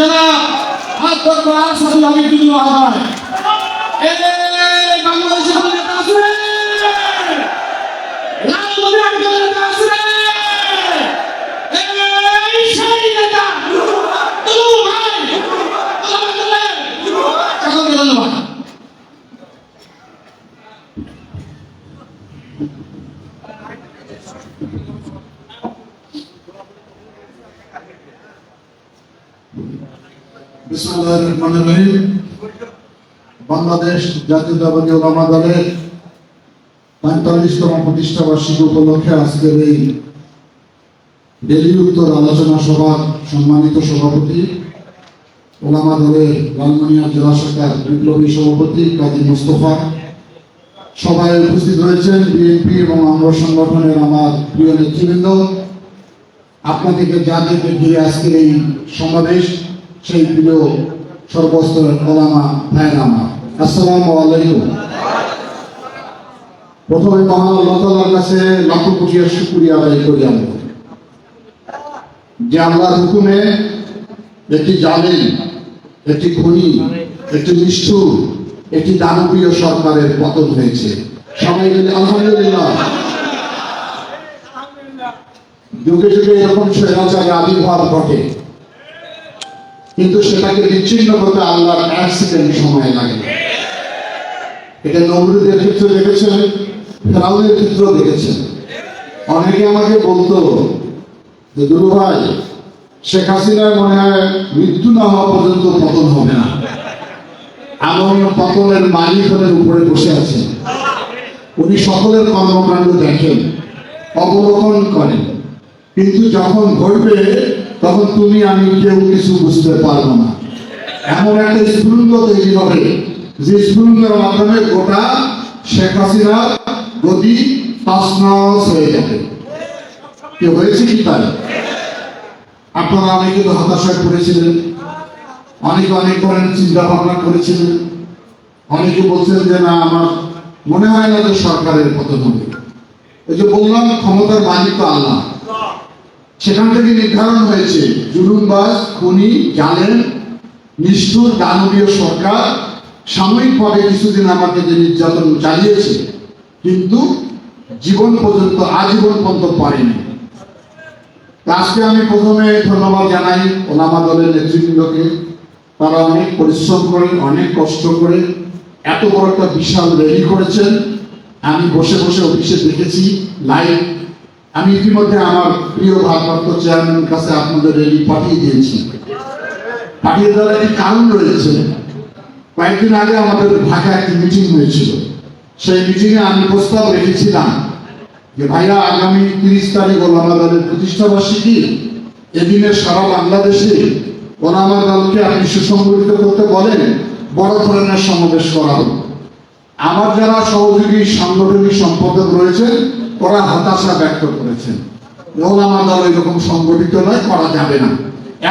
যারা হাত ধরবো আর সাথে আমি বিজয় হাজার এই বাংলাদেশের কোনো নেতা আছে রে? লাল মনে একজন নেতা আছে রে? এই সেই নেতা তুলু ভাই সকলকে ধন্যবাদ বিসমুল্লাহির রহমানির রহিম বাংলাদেশ জাতীয়তাবাদী ওলামা দলের পঁয়তাল্লিশতম প্রতিষ্ঠা বার্ষিকী উপলক্ষে আজকের এই ডেলি আলোচনা সভার সম্মানিত সভাপতি, ওলামা দলের লালমনিয়া জেলা শাখার বিপ্লবী সভাপতি কাজী মুস্তফা। সবাই উপস্থিত রয়েছেন বিএনপি এবং অঙ্গ সংগঠনের আমার প্রিয় নেতৃবৃন্দ। আপনাদেরকে জাতিকে ঘিরে আজকের এই সমাবেশ সেই প্রিয় সর্বস্তরের ওলামা আমার আসসালামু আলাইকুম। প্রথমে মহান আল্লাহ তাআলার কাছে লাখ কোটি শুকরিয়া আদায় করি আমরা যে আল্লাহর হুকুমে একটি জালিম, একটি খুনি, একটি নিষ্ঠুর, একটি দানবীয় সরকারের পতন হয়েছে। সবাই মিলে আলহামদুলিল্লাহ। যুগে যুগে এরকম স্বৈরাচারের আবির্ভাব ঘটে। কিন্তু সেটাকে বিচ্ছিন্ন করতে আল্লাহর অ্যাক্সিডেন্ট সময় লাগে। এটা নবরুদের ক্ষেত্রে দেখেছেন? ফেরাউনের ক্ষেত্রেও দেখেছেন? অনেকে আমাকে বলতো যে দুরু ভাই, শেখ হাসিনার মনে হয় মৃত্যু না হওয়া পর্যন্ত পতন হবে না। এমন পতনের মালিকনের উপরে বসে আছেন উনি সকলের কর্মকাণ্ড দেখেন, অবলোকন করেন। কিন্তু যখন ঘটবে তখন তুমি, আমি কেউ কিছু বুঝতে পারব না। এমন একটা স্ফুলিঙ্গ তৈরি হবে। যে স্ফুলিঙ্গের মাধ্যমে গোটা শেখ হাসিনার গতি তসনস হয়ে যাবে। কি হয়েছে কি তাই? আপনারা অনেকে তো হতাশায় পড়েছিলেন। অনেকে অনেক ধরনের চিন্তা ভাবনা করেছিলেন। অনেকে বলছেন যে, না, আমার মনে হয় না যে সরকারের পতন হবে। এই যে বললাম, ক্ষমতার মালিক তো আল্লাহ। সেখান থেকে নির্ধারণ হয়েছে জুলুমবাজ খুনি জালেন নিষ্ঠুর, দানবীয় সরকার, সাময়িকভাবে কিছুদিন যে নির্যাতন চালিয়েছে, কিন্তু জীবন পর্যন্ত, আজীবন পর্যন্ত পারেনি। আজকে আমি প্রথমে ধন্যবাদ জানাই ওলামা দলের নেতৃবৃন্দকে। তারা অনেক পরিশ্রম করে অনেক কষ্ট করে এত বড় একটা বিশাল র্যালি করেছেন। আমি বসে বসে অফিসে দেখেছি, লাইভ আমি ইতিমধ্যে আমার প্রিয় ভারপ্রাপ্ত চেয়ারম্যানের কাছে আপনাদের রেলি পাঠিয়ে দিয়েছি। পাঠিয়ে দেওয়ার একটি কারণ রয়েছে। কয়েকদিন আগে আমাদের ঢাকা একটি মিটিং হয়েছিল। সেই মিটিংয়ে আমি প্রস্তাব রেখেছিলাম যে, ভাইয়া, আগামী তিরিশ তারিখ ওলামা দলের প্রতিষ্ঠা বার্ষিকী। এদিনে সারা বাংলাদেশে ওলামা দলকে আপনি সুসংগঠিত করতে বলেন, বড় ধরনের সমাবেশ করা আমার যারা সহযোগী, সাংগঠনিক সম্পাদক রয়েছেন ওরা হতাশা ব্যক্ত করেছেন। ওলামা দল এরকম সংগঠিত নয়, করা যাবে না।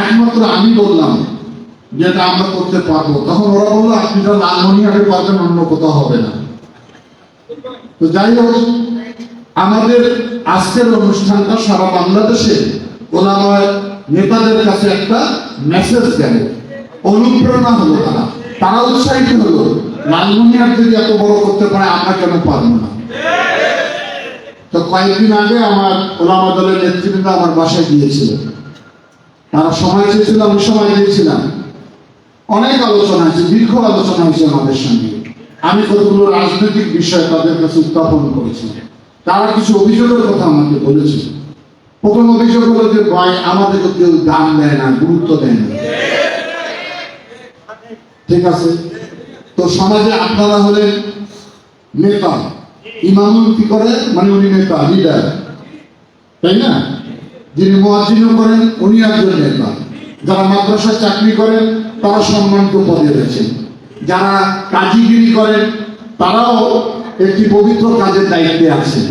একমাত্র আমি বললাম যে এটা আমরা করতে পারব। তখন ওরা বলল, আপনি তো লালমনিয়াকে পারবেন, অন্য কোথাও হবে না। তো যাই হোক, আমাদের আজকের অনুষ্ঠানটা সারা বাংলাদেশে ওলামায় নেতাদের কাছে একটা মেসেজ গেল। অনুপ্রেরণা হলো তারা। তারা উৎসাহিত হলো লালমনিয়ার যদি এত বড় করতে পারে, আমরা কেন পারব না? তো কয়েকদিন আগে আমার ওলামা দলের নেতৃবৃন্দ আমার বাসায় গিয়েছিল। তারা সময় চেয়েছিল আমি সময় দিয়েছিলাম অনেক আলোচনা হয়েছে, দীর্ঘ আলোচনা হয়েছে আমাদের সঙ্গে। আমি কতগুলো রাজনৈতিক বিষয় তাদের কাছে উত্থাপন করেছি। তারা কিছু অভিযোগের কথা আমাকে বলেছে। প্রথম অভিযোগ হলো যে, ভাই, আমাদেরকে কেউ দাম দেয় না, গুরুত্ব দেয় না। ঠিক আছে? তো সমাজে আপনারা হলেন নেতা। ইমামুল কি করে মানে উনি নেতা লিডার তাই না? যিনি করেন, উনি একজন নেতা। যারা চাকরি করেন, তারা সম্মানিত পদে যারা করেন, তারাও একটি পবিত্র কাজের দায়িত্বে আছেন।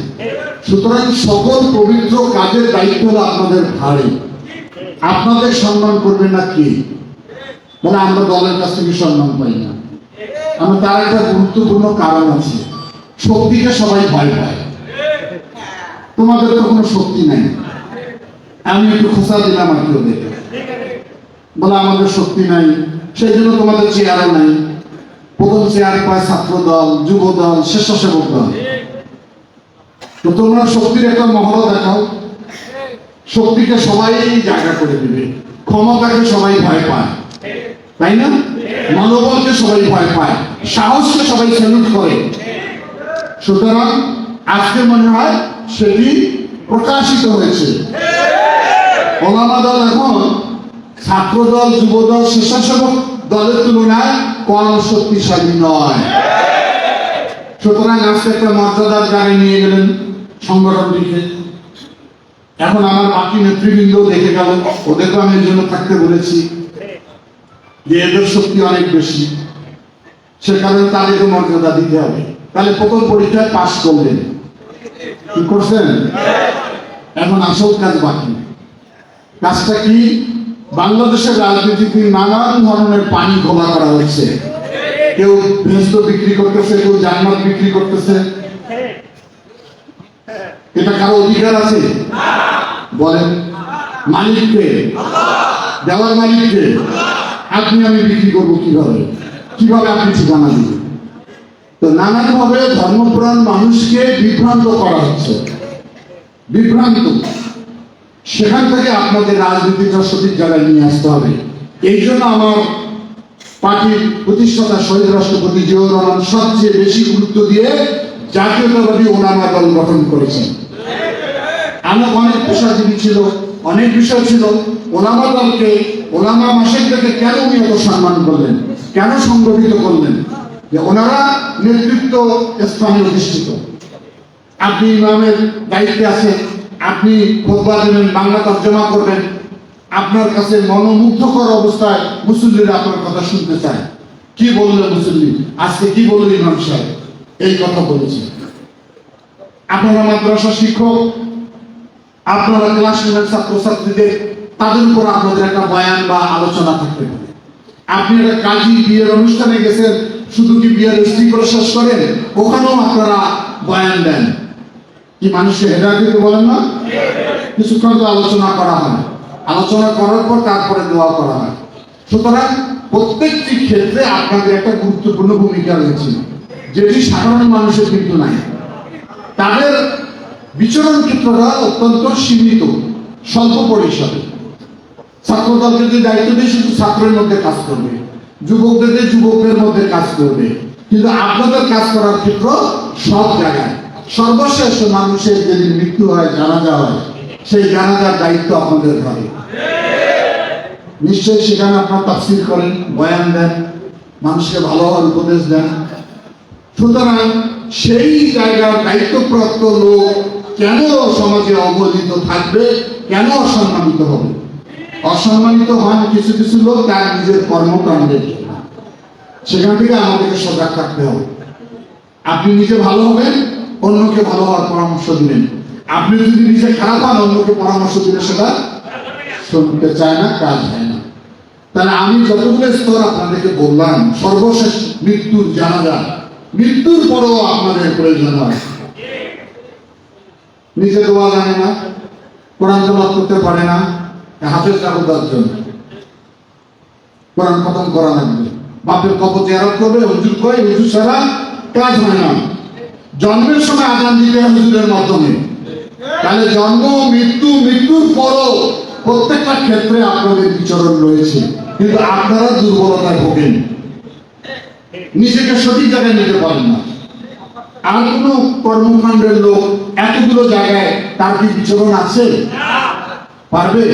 সুতরাং সকল পবিত্র কাজের দায়িত্ব হলো আপনাদের ভারে। আপনাদের সম্মান করবেন না কে? বলে আমরা দলের কাছ থেকে সম্মান পাই না। আমরা তার একটা গুরুত্বপূর্ণ কারণ আছে। শক্তিকে সবাই ভয় পায়। তোমাদের তো কোনো শক্তি নাই। আমি একটু খোসা দিলাম আর কি ওদের বলে, আমাদের শক্তি নাই। সেই জন্য তোমাদের চেয়ারও নাই। প্রথম চেয়ার পায় ছাত্র দল, যুব দল, স্বেচ্ছাসেবক দল। তো তোমরা শক্তির একটা মহল দেখাও। শক্তিকে সবাই জায়গা করে দিবে। ক্ষমতাকে সবাই ভয় পায়। তাই না? মনোবলকে সবাই ভয় পায়। সাহসকে সবাই স্যালুট করে। সুতরাং আজকে মনে হয় সেটি প্রকাশিত হয়েছে। ওলামা দল এখন ছাত্র দল যুব দল স্বেচ্ছাসেবক দলের তুলনায় কম শক্তিশালী নয়। সুতরাং আজকে একটা মর্যাদার জায়গায় নিয়ে গেলেন সংগঠনটিকে। এখন আমার বাকি নেতৃবৃন্দ দেখে গেল, ওদেরকে আমি জন্য থাকতে বলেছি যে এদের শক্তি অনেক বেশি। সে কারণে তাদেরকে মর্যাদা দিতে হবে। তাহলে প্রথম পরীক্ষায় পাশ করলেন। কি করছেন? এখন আসল কাজ বাকি। কাজটা কি? বাংলাদেশের রাজনীতিতে নানান ধরনের পানি ঘোলা করা হচ্ছে। কেউ ভেস্ত বিক্রি করতেছে, কেউ জান্নাত বিক্রি করতেছে। এটা কারও অধিকার আছে? বলেন। মালিককে? দেওয়ার মালিককে? আপনি আমি বিক্রি করব কীভাবে? কীভাবে আপনি ঠিকানা দিবেন? তো নানানভাবে ধর্মপ্রাণ মানুষকে বিভ্রান্ত করা হচ্ছে। বিভ্রান্ত। সেখান থেকে আপনাদের রাজনীতিটা সঠিক জায়গায় নিয়ে আসতে হবে। এই জন্য আমার পার্টির প্রতিষ্ঠাতা শহীদ রাষ্ট্রপতি জিয়াউর রহমান সবচেয়ে বেশি গুরুত্ব দিয়ে জাতীয়তাবাদী ওলামা দল গঠন করেছেন। আমার অনেক পেশাজীবী ছিল, অনেক বিষয় ছিল। ওলামা দলকে, ওলামা মাসের থেকে কেন উনি এত সম্মান করলেন? কেন সংগঠিত করলেন? যে ওনারা নেতৃত্ব স্থানে অধিষ্ঠিত আপনি ইমামের দায়িত্বে আছেন, আপনি খোদবা দেবেন, বাংলা তর্জমা করবেন। আপনার কাছে মনোমুগ্ধকর অবস্থায় মুসল্লিরা আপনার কথা শুনতে চায়। কি বললেন মুসল্লি? আজকে কি বললেন ইমাম সাহেব? এই কথা বলেছি। আপনারা মাদ্রাসা শিক্ষক, আপনারা ক্লাস নেবেন ছাত্রছাত্রীদের, তাদের উপর আপনাদের একটা বয়ান বা আলোচনা থাকতে পারে। আপনি একটা কাজী বিয়ের অনুষ্ঠানে গেছেন শুধু কি স্ত্রী করে শেষ করেন? ওখানেও আপনারা বয়ান দেন। কি মানুষকে হেদায়ত দিতে বলেন না? কিছুক্ষণ তো আলোচনা করা হয়। আলোচনা করার পর তারপরে দোয়া করা হয়। সুতরাং প্রত্যেকটি ক্ষেত্রে আপনাদের একটা গুরুত্বপূর্ণ ভূমিকা রয়েছে। যেটি সাধারণ মানুষের কিন্তু নাই। তাদের বিচরণ ক্ষেত্রটা অত্যন্ত সীমিত, স্বল্প পরিসরে। ছাত্র দলকে যে দায়িত্ব দিয়ে, শুধু ছাত্রের মধ্যে কাজ করবে। যুবকদের যুবকদের মধ্যে কাজ করবে। কিন্তু আপনাদের কাজ করার ক্ষেত্র সব জায়গায়। সর্বশেষ মানুষের যেদিন মৃত্যু হয়, জানাজা হয়, সেই জানাজার দায়িত্ব আপনাদের ঘরে। নিশ্চয়ই সেখানে আপনার তাফসির করেন, বয়ান দেন, মানুষকে ভালো উপদেশ দেন। সুতরাং সেই জায়গার দায়িত্বপ্রাপ্ত লোক কেন সমাজে অবহেলিত থাকবে, কেন অসম্মানিত হবে? অসম্মানিত হন কিছু কিছু লোক তার নিজের কর্মকাণ্ডের জন্য। সেখান থেকে আমাদেরকে সজাগ থাকতে হবে। আপনি নিজে ভালো হবেন, অন্যকে ভালো হওয়ার পরামর্শ দিবেন। আপনি যদি নিজে খারাপ হন, অন্যকে পরামর্শ দিলে সেটা শুনতে চায় না, কাজ হয় না। তাহলে আমি যতগুলো স্তর আপনাদেরকে বললাম, সর্বশেষ মৃত্যুর জানাজা, মৃত্যুর পরেও আপনাদের প্রয়োজন হয়। নিজে দোয়া জানে না, কোরআন জবাব করতে পারে না হাফেজ কাগজ দশজন কোরআন খতম করা লাগবে। বাপের কবর জিয়ারত করবে, হুজুর কয়, হুজুর ছাড়া কাজ হয় না। জন্মের সময় আজান দিতে হুজুরের মাধ্যমে। তাহলে জন্ম, মৃত্যু, মৃত্যুর পরও প্রত্যেকটা ক্ষেত্রে আপনাদের বিচরণ রয়েছে। কিন্তু আপনারা দুর্বলতায় ভোগেন। নিজেকে সঠিক জায়গায় নিতে পারেন না। আর কোনো কর্মকাণ্ডের লোক এতগুলো জায়গায় তার কি বিচরণ আছে? পারবে?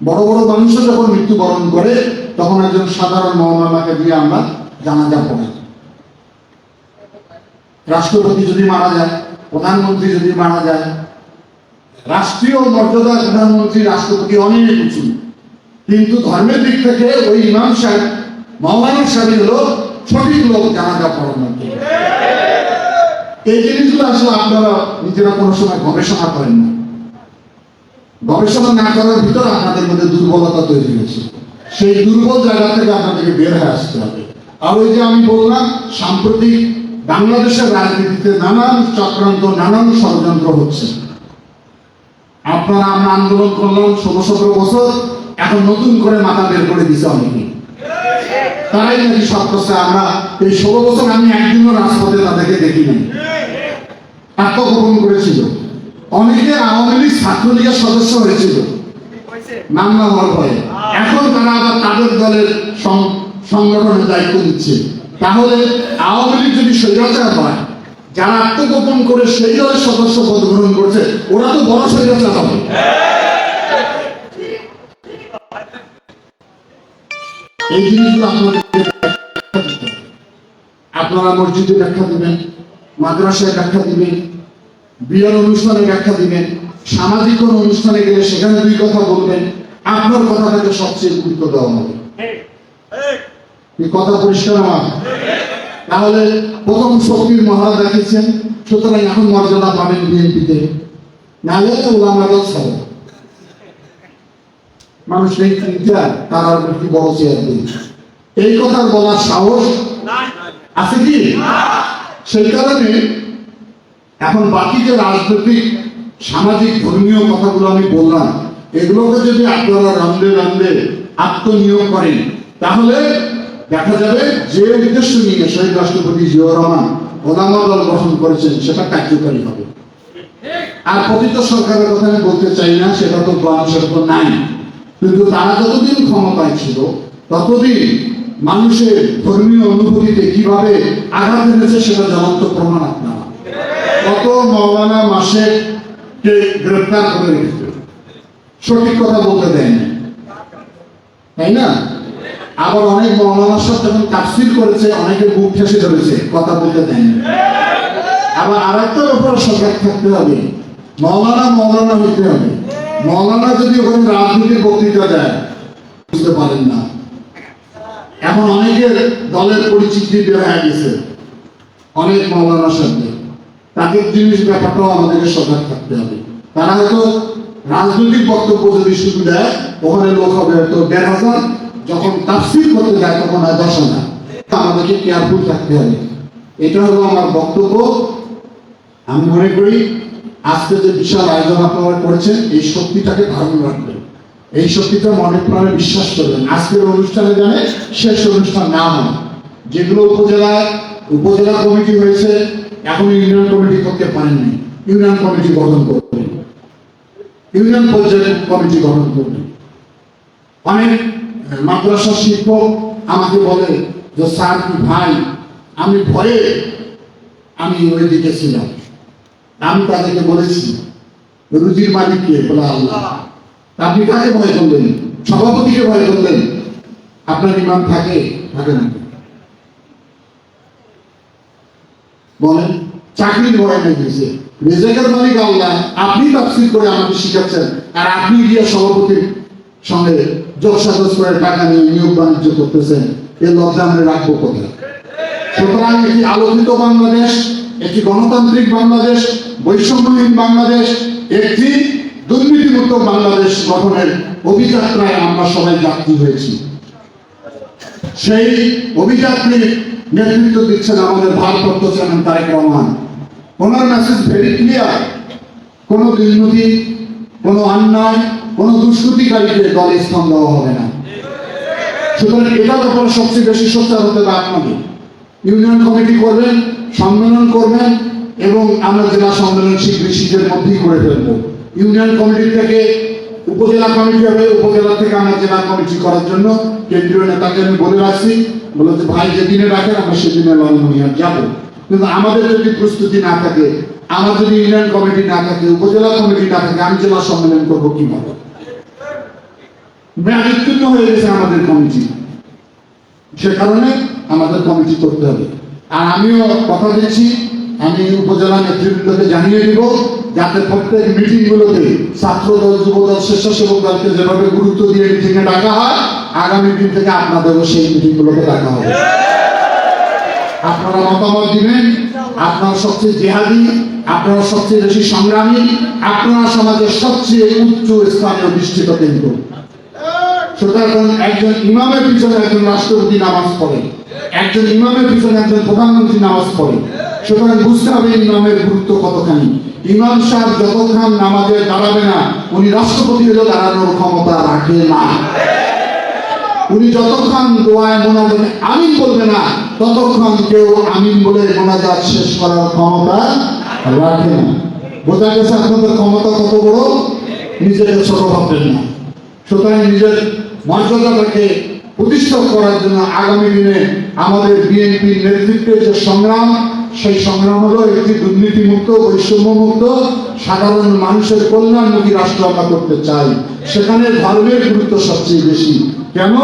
বড় বড় মানুষও যখন মৃত্যুবরণ করে তখন একজন সাধারণ মহামালাকে দিয়ে আমরা জানাজা পড়ি। রাষ্ট্রপতি যদি মারা যায় প্রধানমন্ত্রী যদি মারা যায় রাষ্ট্রীয় মর্যাদা প্রধানমন্ত্রী রাষ্ট্রপতি অনেক উঁচু কিন্তু ধর্মের দিক থেকে ওই ইমাম সাহেব মৌলানা সাহেব হলো সঠিক লোক জানাজা পড়ানোর জন্য। এই জিনিসগুলো আসলে আপনারা নিজেরা কোনো সময় গবেষণা করেন না। গবেষণা না করার ভিতরে আপনাদের মধ্যে দুর্বলতা তৈরি হয়েছে সেই দুর্বল জায়গা থেকে আপনাদেরকে বের হয়ে আসতে হবে। আর ওই যে আমি বললাম, সাম্প্রতিক বাংলাদেশের রাজনীতিতে নানান চক্রান্ত, নানান ষড়যন্ত্র হচ্ছে। আপনারা আমরা আন্দোলন করলাম ষোলো, সতেরো বছর, এখন নতুন করে মাথা বের করে দিছে অনেকে। তারাই নাকি সব করছে, আমরা এই ষোলো বছর আমি একদিনও রাজপথে তাদেরকে দেখি নাই আত্মগোপন করেছিল। অনেকে আওয়ামী লীগ ছাত্রলীগের সদস্য হয়েছিল। নাম না হওয়ার ভয়ে এখন তারা আবার তাদের দলের সংগঠনের দায়িত্ব দিচ্ছে তাহলে আওয়ামী লীগ যদি স্বৈরাচার হয় যারা আত্মগোপন করে সেই দলের সদস্য পদ গ্রহণ করছে ওরা তো বড় স্বৈরাচার হবে। এই জিনিসগুলো আপনাদের আপনারা মসজিদে ব্যাখ্যা দিবেন মাদ্রাসায় ব্যাখ্যা দিবেন বিয়ের অনুষ্ঠানে ব্যাখ্যা দিবেন সামাজিক কোনো অনুষ্ঠানে গেলে সেখানে দুই কথা বলবেন আপনার কথাটাকে সবচেয়ে গুরুত্ব দেওয়া হবে। এই কথা পরিষ্কার আমার? তাহলে প্রথম শক্তির মহারা দেখিয়েছেন সুতরাং এখন মর্যাদা পাবেন বিএনপিতে। নাহলে ছাড়ো মানুষ নেই তিনটা তার একটি বড় চেয়ার দিন এই কথা বলার সাহস আছে কি? সেই কারণে এখন বাকি যে রাজনৈতিক, সামাজিক, ধর্মীয় কথাগুলো আমি বললাম, এগুলোকে যদি আপনারা রান্ধে রান্ধে আত্মনিয়োগ করেন, তাহলে দেখা যাবে যে উদ্দেশ্য নিয়ে শহীদ রাষ্ট্রপতি জিয়াউর রহমান ওলামা দল গঠন করেছেন, সেটা কার্যকারী হবে। আর পতিত সরকারের কথা আমি বলতে চাই না, সেটা তো গ্রহণ সেটা নাই। কিন্তু তারা যতদিন ক্ষমতায় ছিল, ততদিন মানুষের ধর্মীয় অনুভূতিতে কীভাবে আঘাত এনেছে, সেটা জ্বলন্ত প্রমাণ আপনারা। কত মৌলানা কে গ্রেফতার করে সঠিক কথা বলতে দেয়নি। তাই না? আবার অনেক মৌলানার সাথে যখন করেছে, অনেকে বুক ঠেসে ধরেছে, কথা বলতে দেয়নি। আবার আরেকটা ব্যাপার সজাগ থাকতে হবে। মৌলানা মৌলানা হইতে হবে। মৌলানা যদি ওখানে রাজনীতির বক্তৃতা দেয়, বুঝতে পারেন না। এখন অনেকের দলের পরিচিতি বের হয়ে গেছে। অনেক মৌলানার সাথে তাদের জিনিস ব্যাপারটাও আমাদেরকে সজাগ থাকতে হবে। তারা হয়তো রাজনৈতিক বক্তব্য যদি শুধু দেয়, ওখানে লোক হবে হয়তো দেড় হাজার, যখন তাফসির করতে যায় তখন হয় দশ হাজার। আমাদেরকে কেয়ারফুল থাকতে হবে। এটা হলো আমার বক্তব্য। আমি মনে করি, আজকে যে বিশাল আয়োজন আপনারা করেছেন, এই শক্তিটাকে ধারণ রাখবেন। এই শক্তিটা মনে প্রাণে বিশ্বাস করবেন। আজকের অনুষ্ঠানে জানে শেষ অনুষ্ঠান না হয়। যেগুলো উপজেলায় উপজেলা কমিটি হয়েছে এখন ইউনিয়ন কমিটি করতে পারেননি। ইউনিয়ন কমিটি গঠন করবেন ইউনিয়ন পর্যায়ে কমিটি গঠন করবেন অনেক মাদ্রাসা শিক্ষক আমাকে বলে যে, স্যার কি ভাই? আমি ভয়ে, আমি ওই দিকে ছিলাম। আমি তাদেরকে বলেছি, রুজির মালিক কে? বলে, আল্লাহ। আপনি কাকে ভয় করলেন? সভাপতিকে ভয় করলেন? আপনার ইমাম থাকে থাকে না। বলেন চাকরির ভয় রেজাকের মালিক আল্লাহ আপনি তাফসির করে আমাকে শিখাচ্ছেন, আর আপনি সভাপতির সঙ্গে যোগ সাজস করে টাকা নিয়ে নিয়োগ বাণিজ্য করতেছেন, এ লজ্জা রাখব কোথায়? সুতরাং আলোকিত বাংলাদেশ একটি গণতান্ত্রিক বাংলাদেশ, বৈষম্যহীন বাংলাদেশ, একটি দুর্নীতিমুক্ত বাংলাদেশ গঠনের অভিযাত্রায় আমরা সবাই যাত্রী হয়েছি। সেই অভিযাত্রীর নেতৃত্ব দিচ্ছেন আমাদের ভারপ্রাপ্ত চেয়ারম্যান তারেক রহমান। ওনার মেসেজ ভেরি ক্লিয়ার কোনো দুর্নীতি, কোনো অন্যায়, কোনো দুষ্কৃতিকারীকে দলে স্থান দেওয়া হবে না। সুতরাং এটা ব্যাপারে সবচেয়ে বেশি সোচ্চার হতে হবে আপনাদের। ইউনিয়ন কমিটি করবেন, সম্মেলন করবেন এবং আমরা জেলা সম্মেলন শীঘ্রই শীতের মধ্যেই করে ফেলব। ইউনিয়ন কমিটি থেকে উপজেলা কমিটি হবে, উপজেলা থেকে আমরা জেলা কমিটি করার জন্য কেন্দ্রীয় নেতাকে আমি বলে রাখছি, বলে যে ভাই যেদিনে রাখেন আমরা সেদিনে লালমনিহাট যাব। কিন্তু আমাদের যদি প্রস্তুতি না থাকে, আমার যদি ইউনিয়ন কমিটি না থাকে, উপজেলা কমিটি না থাকে, আমি জেলা সম্মেলন করব কীভাবে? মেয়াদোত্তীর্ণ হয়ে গেছে আমাদের কমিটি। সে কারণে আমাদের কমিটি করতে হবে। আর আমিও কথা দিচ্ছি আমি উপজেলা নেতৃবৃন্দকে জানিয়ে দিব, যাতে প্রত্যেক মিটিং গুলোতে ছাত্র দল যুব দল স্বেচ্ছাসেবক দলকে যেভাবে গুরুত্ব দিয়ে মিটিং এ ডাকা হয়, আগামী দিন থেকে আপনাদেরও সেই মিটিং গুলোকে ডাকা হবে। আপনারা মতামত দিবেন, আপনারা সবচেয়ে জেহাদি, আপনারা সবচেয়ে বেশি সংগ্রামী, আপনারা সমাজের সবচেয়ে উচ্চ স্থানে অধিষ্ঠিত কেন্দ্র। সুতরাং একজন ইমামের পিছনে একজন রাষ্ট্রপতি নামাজ পড়ে। একজন ইমামের পিছনে একজন প্রধানমন্ত্রী নামাজ পড়ে। সুতরাং বুঝতে হবে ইমামের গুরুত্ব কতখানি। ইমাম সাহেব যতক্ষণ নামাজে দাঁড়াবে না, উনি রাষ্ট্রপতি হলে দাঁড়ানোর ক্ষমতা রাখে না। উনি যতক্ষণ দোয়ায় মোনাজাত আমিন বলবে না, ততক্ষণ কেউ আমিন বলে মোনাজাত শেষ করার ক্ষমতা রাখে না। বোঝা গেছে আপনাদের ক্ষমতা কত বড়? নিজেকে ছোট ভাববেন না। সুতরাং নিজের মর্যাদাটাকে প্রতিষ্ঠা করার জন্য আগামী দিনে আমাদের বিএনপির নেতৃত্বে যে সংগ্রাম, সেই সংগ্রাম হলো একটি দুর্নীতিমুক্ত, বৈষম্যমুক্ত, সাধারণ মানুষের কল্যাণমুখী রাষ্ট্র আমরা করতে চাই। সেখানে ধর্মের গুরুত্ব সবচেয়ে বেশি। কেন?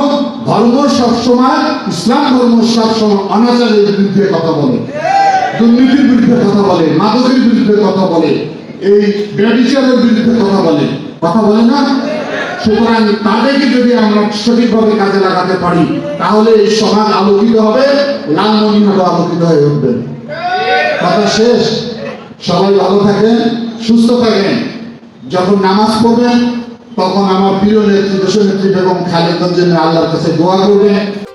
ধর্ম সবসময় ইসলাম ধর্ম সবসময় অনাচারের বিরুদ্ধে কথা বলে। দুর্নীতির বিরুদ্ধে কথা বলে, মাদকের বিরুদ্ধে কথা বলে, এই ব্যবচারের বিরুদ্ধে কথা বলে। কথা বলে না? সুতরাং তাদেরকে যদি আমরা সঠিকভাবে কাজে লাগাতে পারি, তাহলে এই সমাজ আলোকিত হবে লালমনি হবে আলোকিত হয়ে উঠবে। কথা শেষ। সবাই ভালো থাকেন, সুস্থ থাকেন। যখন নামাজ পড়বেন, তখন আমার প্রিয় নেত্রী দেশ নেত্রী বেগম খালেদার জন্য আল্লাহর কাছে দোয়া করবেন।